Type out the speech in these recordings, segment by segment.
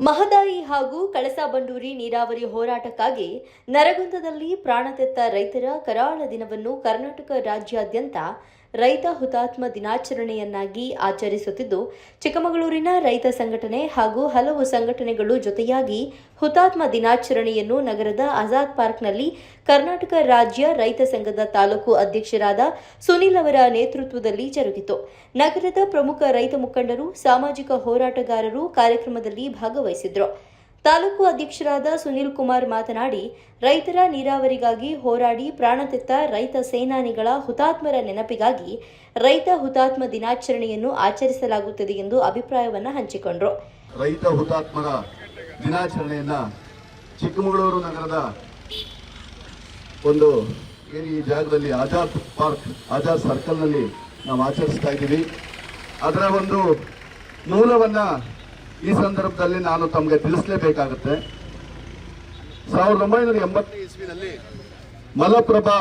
ಮಹದಾಯಿ ಹಾಗೂ ಕಳಸಾ ಬಂಡೂರಿ ನೀರಾವರಿ ಹೋರಾಟಕ್ಕಾಗಿ ನರಗುಂದದಲ್ಲಿ ಪ್ರಾಣತೆತ್ತ ರೈತರ ಕರಾಳ ದಿನವನ್ನು ಕರ್ನಾಟಕ ರಾಜ್ಯಾದ್ಯಂತ ರೈತ ಹುತಾತ್ಮ ದಿನಾಚರಣೆಯನ್ನಾಗಿ ಆಚರಿಸುತ್ತಿದ್ದು, ಚಿಕ್ಕಮಗಳೂರಿನ ರೈತ ಸಂಘಟನೆ ಹಾಗೂ ಹಲವು ಸಂಘಟನೆಗಳು ಜೊತೆಯಾಗಿ ಹುತಾತ್ಮ ದಿನಾಚರಣೆಯನ್ನು ನಗರದ ಆಜಾದ್ ಪಾರ್ಕ್ನಲ್ಲಿ ಕರ್ನಾಟಕ ರಾಜ್ಯ ರೈತ ಸಂಘದ ತಾಲೂಕು ಅಧ್ಯಕ್ಷರಾದ ಸುನಿಲ್ ಅವರ ನೇತೃತ್ವದಲ್ಲಿ ಜರುಗಿತು. ನಗರದ ಪ್ರಮುಖ ರೈತ ಮುಖಂಡರು, ಸಾಮಾಜಿಕ ಹೋರಾಟಗಾರರು ಕಾರ್ಯಕ್ರಮದಲ್ಲಿ ಭಾಗವಹಿಸಿದ್ರು. ತಾಲೂಕು ಅಧ್ಯಕ್ಷರಾದ ಸುನಿಲ್ ಕುಮಾರ್ ಮಾತನಾಡಿ, ರೈತರ ನೀರಾವರಿಗಾಗಿ ಹೋರಾಡಿ ಪ್ರಾಣತೆತ್ತ ರೈತ ಸೇನಾನಿಗಳ ಹುತಾತ್ಮರ ನೆನಪಿಗಾಗಿ ರೈತ ಹುತಾತ್ಮ ದಿನಾಚರಣೆಯನ್ನು ಆಚರಿಸಲಾಗುತ್ತದೆ ಎಂದು ಅಭಿಪ್ರಾಯವನ್ನು ಹಂಚಿಕೊಂಡರು. ರೈತ ಹುತಾತ್ಮರ ದಿನಾಚರಣೆಯನ್ನ ಚಿಕ್ಕಮಗಳೂರು ನಗರದ ಒಂದು ಈ ಜಾಗದಲ್ಲಿ ಆಜಾದ್ ಪಾರ್ಕ್, ಆಜಾದ್ ಸರ್ಕಲ್ನಲ್ಲಿ ನಾವು ಆಚರಿಸ್ತಾ ಇದ್ದೀವಿ. ಅದರ ಒಂದು ಮೂಲವನ್ನ ಈ ಸಂದರ್ಭದಲ್ಲಿ ನಾನು ತಮಗೆ ತಿಳಿಸಲೇಬೇಕಾಗುತ್ತೆ. ಸಾವಿರದ ಒಂಬೈನೂರ ಎಂಬತ್ತನೇ ಇಸ್ವಿನಲ್ಲಿ ಮಲಪ್ರಭಾ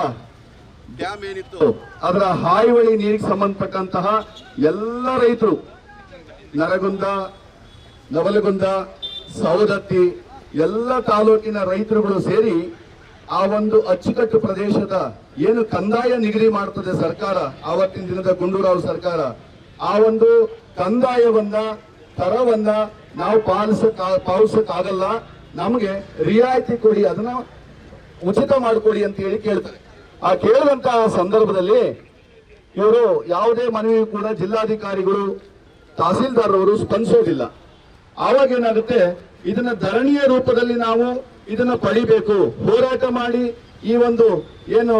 ಡ್ಯಾಮ್ ಏನಿತ್ತು, ಅದರ ಹಾಯಿವಳಿ ನೀರಿಗೆ ಸಂಬಂಧಪಟ್ಟಂತಹ ಎಲ್ಲ ರೈತರು, ನರಗುಂದ, ನವಲಗುಂದ, ಸವದತ್ತಿ, ಎಲ್ಲ ತಾಲೂಕಿನ ರೈತರುಗಳು ಸೇರಿ ಆ ಒಂದು ಅಚ್ಚುಕಟ್ಟು ಪ್ರದೇಶದ ಏನು ಕಂದಾಯ ನಿಗದಿ ಮಾಡ್ತದೆ ಸರ್ಕಾರ, ಆವತ್ತಿನ ದಿನದ ಗುಂಡೂರಾವ್ ಸರ್ಕಾರ, ಆ ಒಂದು ಕಂದಾಯವನ್ನ ತರವನ್ನ ನಾವು ಪಾಲಿಸಕ್ ಪಾಲಿಸಕ್ಕಾಗಲ್ಲ. ನಮಗೆ ರಿಯಾಯಿತಿ ಕೊಡಿ, ಅದನ್ನ ಉಚಿತ ಮಾಡಿಕೊಡಿ ಅಂತ ಹೇಳಿ ಕೇಳ್ತಾರೆ. ಆ ಕೇಳಿದಂತ ಸಂದರ್ಭದಲ್ಲಿ ಇವರು ಯಾವುದೇ ಮನವಿ ಕೂಡ ಜಿಲ್ಲಾಧಿಕಾರಿಗಳು ತಹಸೀಲ್ದಾರ್ ಅವರು ಸ್ಪಂದಿಸೋದಿಲ್ಲ. ಆವಾಗ ಏನಾಗುತ್ತೆ, ಇದನ್ನ ಧರಣಿಯ ರೂಪದಲ್ಲಿ ನಾವು ಇದನ್ನ ಪಡಿಬೇಕು. ಹೋರಾಟ ಮಾಡಿ ಈ ಒಂದು ಏನು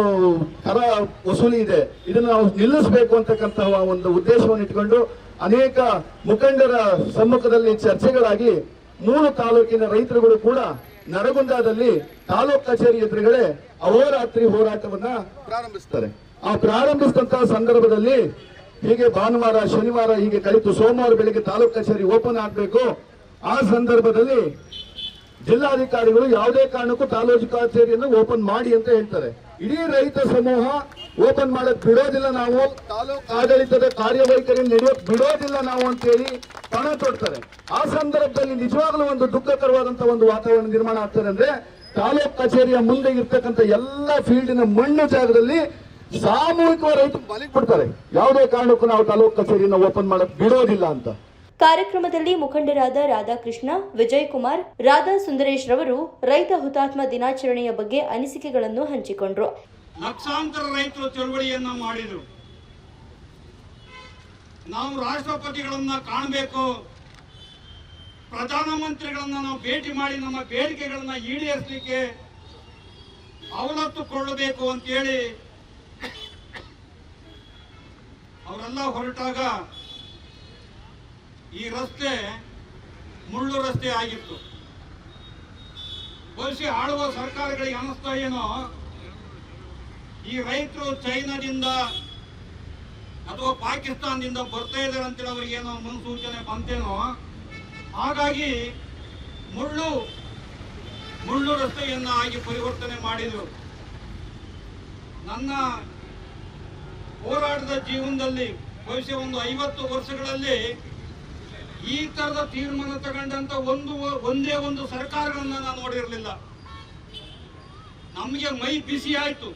ಕರ ವಸೂಲಿ ಇದೆ, ಇದನ್ನ ನಾವು ನಿಲ್ಲಿಸಬೇಕು ಅಂತಕ್ಕಂತಹ ಒಂದು ಉದ್ದೇಶವನ್ನು ಇಟ್ಕೊಂಡು ಅನೇಕ ಮುಖಂಡರ ಸಮ್ಮುಖದಲ್ಲಿ ಚರ್ಚೆಗಳಾಗಿ ಮೂರು ತಾಲೂಕಿನ ರೈತರುಗಳು ಕೂಡ ನರಗುಂದದಲ್ಲಿ ತಾಲೂಕ್ ಕಚೇರಿ ಎದುರುಗಡೆ ಅಹೋರಾತ್ರಿ ಹೋರಾಟವನ್ನ ಪ್ರಾರಂಭಿಸ್ತಾರೆ. ಆ ಪ್ರಾರಂಭಿಸಿದಂತಹ ಸಂದರ್ಭದಲ್ಲಿ ಹೀಗೆ ಭಾನುವಾರ, ಶನಿವಾರ ಹೀಗೆ ಕಲಿತು ಸೋಮವಾರ ಬೆಳಿಗ್ಗೆ ತಾಲೂಕ್ ಕಚೇರಿ ಓಪನ್ ಆಗಬೇಕು. ಆ ಸಂದರ್ಭದಲ್ಲಿ ಜಿಲ್ಲಾಧಿಕಾರಿಗಳು ಯಾವುದೇ ಕಾರಣಕ್ಕೂ ತಾಲೂಕು ಕಚೇರಿಯನ್ನು ಓಪನ್ ಮಾಡಿ ಅಂತ ಹೇಳ್ತಾರೆ. ಇಡೀ ರೈತ ಸಮೂಹ ಓಪನ್ ಮಾಡಕ್ ಬಿಡೋದಿಲ್ಲ ನಾವು. ತಾಲೂಕು ಆಡಳಿತದ ಕಾರ್ಯವೈಖರಿ ನಡೆಯೋಕ್ ಬಿಡೋದಿಲ್ಲ ನಾವು ಅಂತ ಹೇಳಿ ಪಣ ತೊಡ್ತಾರೆ. ಆ ಸಂದರ್ಭದಲ್ಲಿ ನಿಜವಾಗ್ಲೂ ಒಂದು ದುಃಖಕರವಾದಂತ ಒಂದು ವಾತಾವರಣ ನಿರ್ಮಾಣ ಆಗ್ತದೆ ಅಂದ್ರೆ ತಾಲೂಕು ಕಚೇರಿಯ ಮುಂದೆ ಇರ್ತಕ್ಕಂಥ ಎಲ್ಲ ಫೀಲ್ಡಿನ ಮಣ್ಣು ಜಾಗದಲ್ಲಿ ಸಾಮೂಹಿಕ ರೈತರು ಬಲಿ ಕೊಡ್ತಾರೆ ಯಾವುದೇ ಕಾರಣಕ್ಕೂ ನಾವು ತಾಲೂಕ್ ಕಚೇರಿಯನ್ನು ಓಪನ್ ಮಾಡಕ್ ಬಿಡೋದಿಲ್ಲ ಅಂತ. ಕಾರ್ಯಕ್ರಮದಲ್ಲಿ ಮುಖಂಡರಾದ ರಾಧಾಕೃಷ್ಣ ವಿಜಯ್ ಕುಮಾರ್ ರಾಧಾ ಸುಂದರೇಶ್ ರವರು ರೈತ ಹುತಾತ್ಮ ದಿನಾಚರಣೆಯ ಬಗ್ಗೆ ಅನಿಸಿಕೆಗಳನ್ನು ಹಂಚಿಕೊಂಡರು. ಲಕ್ಷಾಂತರ ರೈತರು ಚಳುವಳಿಯನ್ನ ಮಾಡಿದರು. ನಾವು ರಾಷ್ಟ್ರಪತಿಗಳನ್ನ ಕಾಣಬೇಕು. ಪ್ರಧಾನಮಂತ್ರಿಗಳನ್ನ ನಾವು ಭೇಟಿ ಮಾಡಿ ನಮ್ಮ ಬೇಡಿಕೆಗಳನ್ನ ಈಡೇರಿಸಲಿಕ್ಕೆ ಅವಲತ್ತುಕೊಳ್ಳಬೇಕು ಅಂತೇಳಿ ಅವರೆಲ್ಲ ಹೊರಟಾಗ ಈ ರಸ್ತೆ ಮುಳ್ಳು ರಸ್ತೆ ಆಗಿತ್ತು. ಬಹುಶಃ ಆಳುವ ಸರ್ಕಾರಗಳಿಗೆ ಅನಿಸ್ತಾ ಏನೋ ಈ ರೈತರು ಚೈನಾದಿಂದ ಅಥವಾ ಪಾಕಿಸ್ತಾನದಿಂದ ಬರ್ತಾ ಇದ್ದಾರೆ ಅಂತೇಳಿ ಅವ್ರಿಗೆ ಏನೋ ಮುನ್ಸೂಚನೆ ಬಂತೇನೋ, ಹಾಗಾಗಿ ಮುಳ್ಳು ಮುಳ್ಳು ರಸ್ತೆಯನ್ನ ಆಗಿ ಪರಿವರ್ತನೆ ಮಾಡಿದರು. ನನ್ನ ಹೋರಾಟದ ಜೀವನದಲ್ಲಿ ಬಹುಶಃ ಒಂದು ಐವತ್ತು ವರ್ಷಗಳಲ್ಲಿ ಈ ತರದ ತೀರ್ಮಾನ ತಗೊಂಡಂತ ಒಂದು ಒಂದೇ ಒಂದು ಸರ್ಕಾರಗಳನ್ನ ನಾನು ನೋಡಿರಲಿಲ್ಲ. ನಮಗೆ ಮೈ ಬಿಸಿ ಆಯ್ತು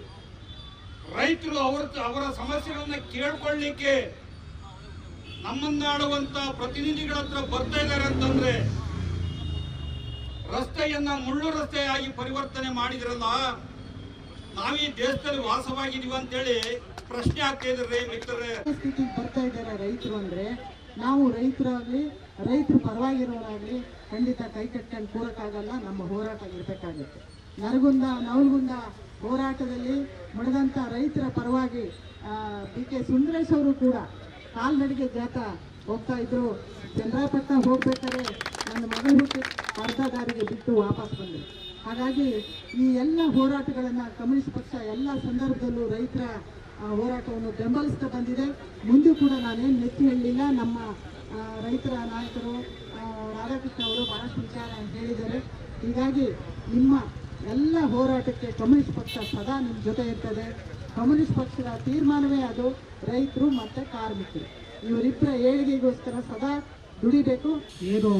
ರೈತರು ಅವರ ಅವರ ಸಮಸ್ಯೆಗಳನ್ನ ಕೇಳ್ಕೊಳ್ಳಿಕ್ಕೆ ನಮ್ಮನ್ನಾಡುವಂತ ಪ್ರತಿನಿಧಿಗಳ ಹತ್ರ ಬರ್ತಾ ಇದ್ದಾರೆ ಅಂತಂದ್ರೆ ರಸ್ತೆಯನ್ನ ಮುಳ್ಳು ರಸ್ತೆಯಾಗಿ ಪರಿವರ್ತನೆ ಮಾಡಿದ್ರಲ್ಲ, ನಾವೀ ದೇಶದಲ್ಲಿ ವಾಸವಾಗಿದೀವಿ ಅಂತೇಳಿ ಪ್ರಶ್ನೆ ಆಗ್ತಾ ಇದ್ರಿ ಮಿತ್ರರೇ. ಬರ್ತಾ ಇದ್ದಾರೆ ರೈತರು ಅಂದ್ರೆ, ನಾವು ರೈತರಾಗ್ಲಿ, ರೈತರು ಪರವಾಗಿರೋರಾಗ್ಲಿ ಖಂಡಿತ ಕೈ ಕಟ್ಕೊಂಡು ಕೂರಕ್ಕಾಗಲ್ಲ, ನಮ್ಮ ಹೋರಾಟ ಇರಬೇಕಾಗುತ್ತೆ ನರಗುಂದ, ನವಲಗುಂದ ಹೋರಾಟದಲ್ಲಿ ಮುಡಿದಂಥ ರೈತರ ಪರವಾಗಿ ಬಿ ಕೆ ಸುಂದರೇಶ್ ಅವರು ಕೂಡ ಕಾಲ್ನಡಿಗೆ ಜಾತ ಹೋಗ್ತಾ ಇದ್ರು. ಚಂದ್ರಾಪಟ್ಟಣ ಹೋಗ್ಬೇಕಾದ್ರೆ ನನ್ನ ಮಗಳು ಹುಟ್ಟಿ ಬಿಟ್ಟು ವಾಪಸ್ ಬಂದರು ಹಾಗಾಗಿ ಈ ಎಲ್ಲ ಹೋರಾಟಗಳನ್ನು ಕಮ್ಯುನಿಸ್ಟ್ ಪಕ್ಷ ಎಲ್ಲ ಸಂದರ್ಭದಲ್ಲೂ ರೈತರ ಹೋರಾಟವನ್ನು ಬೆಂಬಲಿಸ್ತಾ ಬಂದಿದೆ. ಮುಂದೆ ಕೂಡ ನಾನೇನು ನೆತ್ತಿ ಹೇಳಲಿಲ್ಲ. ನಮ್ಮ ರೈತರ ನಾಯಕರು ರಾಧಾಕೃಷ್ಣ ಅವರು ಬಹಳಷ್ಟು ವಿಚಾರ ಹೇಳಿದ್ದಾರೆ. ಹೀಗಾಗಿ ನಿಮ್ಮ ಎಲ್ಲ ಹೋರಾಟಕ್ಕೆ ಕಮ್ಯುನಿಸ್ಟ್ ಪಕ್ಷ ಸದಾ ನಿಮ್ಮ ಜೊತೆ ಇರ್ತದೆ. ಕಮ್ಯುನಿಸ್ಟ್ ಪಕ್ಷದ ತೀರ್ಮಾನವೇ ಅದು. ರೈತರು ಮತ್ತು ಕಾರ್ಮಿಕರು. ಇವರಿಬ್ಬರ ಏಳಿಗೆಗೋಸ್ಕರ ಸದಾ ದುಡಿಬೇಕು. ಏನು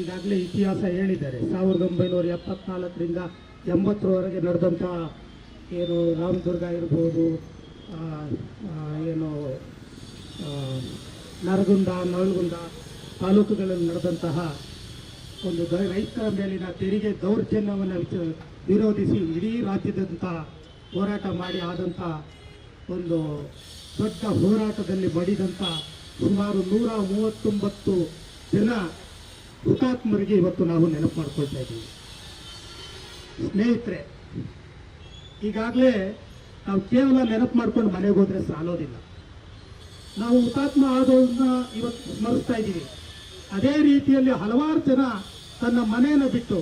ಈಗಾಗಲೇ ಇತಿಹಾಸ ಹೇಳಿದ್ದಾರೆ. ಸಾವಿರದ ಒಂಬೈನೂರ ಎಪ್ಪತ್ನಾಲ್ಕರಿಂದ ಎಂಬತ್ತರವರೆಗೆ ನಡೆದಂಥ ಏನು ರಾಮದುರ್ಗ ಇರ್ಬೋದು ಏನು ನರಗುಂದ ನಳಗುಂದ ತಾಲೂಕುಗಳಲ್ಲಿ ನಡೆದಂತಹ ಒಂದು ರೈತರ ಮೇಲಿನ ತೆರಿಗೆ ದೌರ್ಜನ್ಯವನ್ನು ವಿರೋಧಿಸಿ ಇಡೀ ರಾಜ್ಯದಂಥ ಹೋರಾಟ ಮಾಡಿ ಆದಂಥ ಒಂದು ದೊಡ್ಡ ಹೋರಾಟದಲ್ಲಿ ಮಡಿದಂಥ ಸುಮಾರು ನೂರ ಮೂವತ್ತೊಂಬತ್ತು ಜನ ಹುತಾತ್ಮರಿಗೆ ಇವತ್ತು ನಾವು ನೆನಪು ಮಾಡ್ಕೊಳ್ತಾ ಇದ್ದೀವಿ. ಸ್ನೇಹಿತರೆ, ಈಗಾಗಲೇ ನಾವು ಕೇವಲ ನೆನಪು ಮಾಡ್ಕೊಂಡು ಮನೆಗೆ ಹೋದ್ರೆ ಸಾಲೋದಿಲ್ಲ. ನಾವು ಹುತಾತ್ಮ ಆದವ್ರನ್ನ ಇವತ್ತು ಸ್ಮರಿಸ್ತಾ ಇದ್ದೀವಿ. ಅದೇ ರೀತಿಯಲ್ಲಿ ಹಲವಾರು ಜನ ತನ್ನ ಮನೆಯನ್ನು ಬಿಟ್ಟು,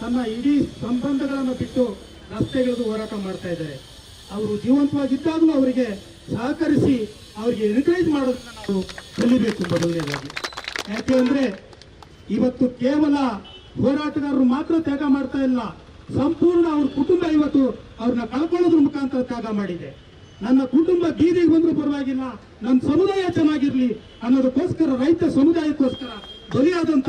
ತನ್ನ ಇಡೀ ಸಂಬಂಧಗಳನ್ನು ಬಿಟ್ಟು ರಸ್ತೆಗಳಿದು ಹೋರಾಟ ಮಾಡ್ತಾ ಇದ್ದಾರೆ. ಅವರು ಜೀವಂತವಾಗಿದ್ದಾಗಲೂ ಅವರಿಗೆ ಸಹಕರಿಸಿ ಅವರಿಗೆ ಎನ್ಕರೇಜ್ ಮಾಡೋದನ್ನು ನಾವು ಕಲಿಬೇಕು ಮೊದಲನೇದಾಗಿ ಯಾಕೆ ಅಂದರೆ ಇವತ್ತು ಕೇವಲ ಹೋರಾಟಗಾರರು ಮಾತ್ರ ತ್ಯಾಗ ಮಾಡ್ತಾ ಇಲ್ಲ, ಸಂಪೂರ್ಣ ಅವ್ರ ಕುಟುಂಬ ಇವತ್ತು ಅವ್ರನ್ನ ಕಳ್ಕೊಳ್ಳೋದ್ರ ಮುಖಾಂತರ ತ್ಯಾಗ ಮಾಡಿದೆ. ನನ್ನ ಕುಟುಂಬ ಬೀದಿಗೆ ಬಂದರೂ ಪರವಾಗಿಲ್ಲ ನನ್ನ ಸಮುದಾಯ ಚೆನ್ನಾಗಿರ್ಲಿ ಅನ್ನೋದಕ್ಕೋಸ್ಕರ, ರೈತ ಸಮುದಾಯಕ್ಕೋಸ್ಕರ ಬಲಿಯಾದಂತ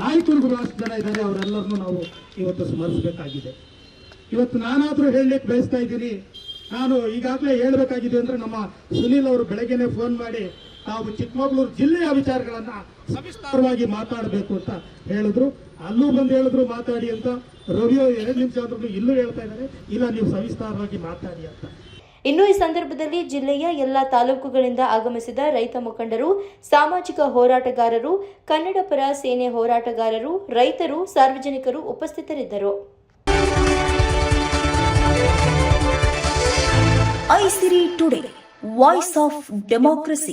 ನಾಯಕರುಗಳು ಅಷ್ಟು ಜನ ಇದ್ದಾರೆ, ಅವರೆಲ್ಲರನ್ನೂ ನಾವು ಇವತ್ತು ಸ್ಮರಿಸಬೇಕಾಗಿದೆ. ಇವತ್ತು ನಾನಾದರೂ ಹೇಳಲಿಕ್ಕೆ ಬಯಸ್ತಾ ಇದ್ದೀನಿ. ನಾನು ಈಗಾಗಲೇ ಹೇಳಬೇಕಾಗಿದೆ ಅಂದ್ರೆ ನಮ್ಮ ಸುನೀಲ್ ಅವರು ಬೆಳಗ್ಗೆನೆ ಫೋನ್ ಮಾಡಿ ತಾವು ಚಿಕ್ಕಮಗಳೂರು ಜಿಲ್ಲೆಯ ವಿಚಾರಗಳನ್ನ ಸವಿಸ್ತಾರವಾಗಿ ಮಾತಾಡಬೇಕು ಅಂತ ಹೇಳಿದ್ರು. ಅಲ್ಲೂ ಬಂದು ಹೇಳಿದ್ರು ಮಾತಾಡಿ ಅಂತ. ರವಿಯೋ ಎರಡು ನಿಮಿಷ ಅಂದ್ರೂ ಇಲ್ಲೂ ಹೇಳ್ತಾ ಇದ್ದಾರೆ. ಇಲ್ಲ, ನೀವು ಸವಿಸ್ತಾರವಾಗಿ ಮಾತಾಡಿ ಅಂತ. ಇನ್ನು ಈ ಸಂದರ್ಭದಲ್ಲಿ ಜಿಲ್ಲೆಯ ಎಲ್ಲ ತಾಲೂಕುಗಳಿಂದ ಆಗಮಿಸಿದ ರೈತ ಮುಖಂಡರು, ಸಾಮಾಜಿಕ ಹೋರಾಟಗಾರರು ಕನ್ನಡ ಪರ ಸೇನೆ ಹೋರಾಟಗಾರರು, ರೈತರು, ಸಾರ್ವಜನಿಕರು ಉಪಸ್ಥಿತರಿದ್ದರು. Isiri today, voice of democracy.